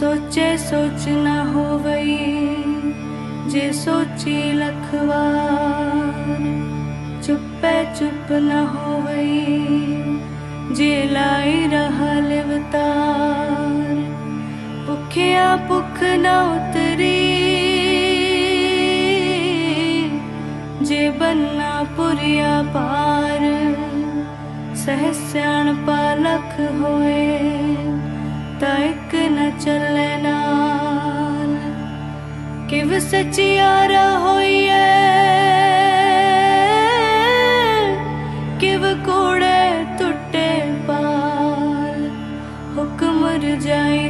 ਸੋਚੇ ਸੋਚ ਨਾ ਹੋਵਈ, ਜੇ ਸੋਚੀ ਲਖਵਾਰ। ਚੁੱਪੇ ਚੁੱਪ ਨਾ ਹੋਵਈ, ਜੇ ਲਾਈ ਰਹਾ ਲਿਵਤਾਰ। ਭੁੱਖਿਆ ਭੁੱਖ ਨਾ ਉਤਰੀ, ਜੇ ਬੰਨਾ ਪੁਰਿਆ ਪਾਰ। ਸਹਿ ਸਿਆਣ ਕਿਵ ਸਚਿਆਰਾ ਹੋਈਏ ਕਿਵ ਕੋੜੇ ਟੁੱਟੇ ਪਾਲ ਹੁਕਮ ਰਜਾਈ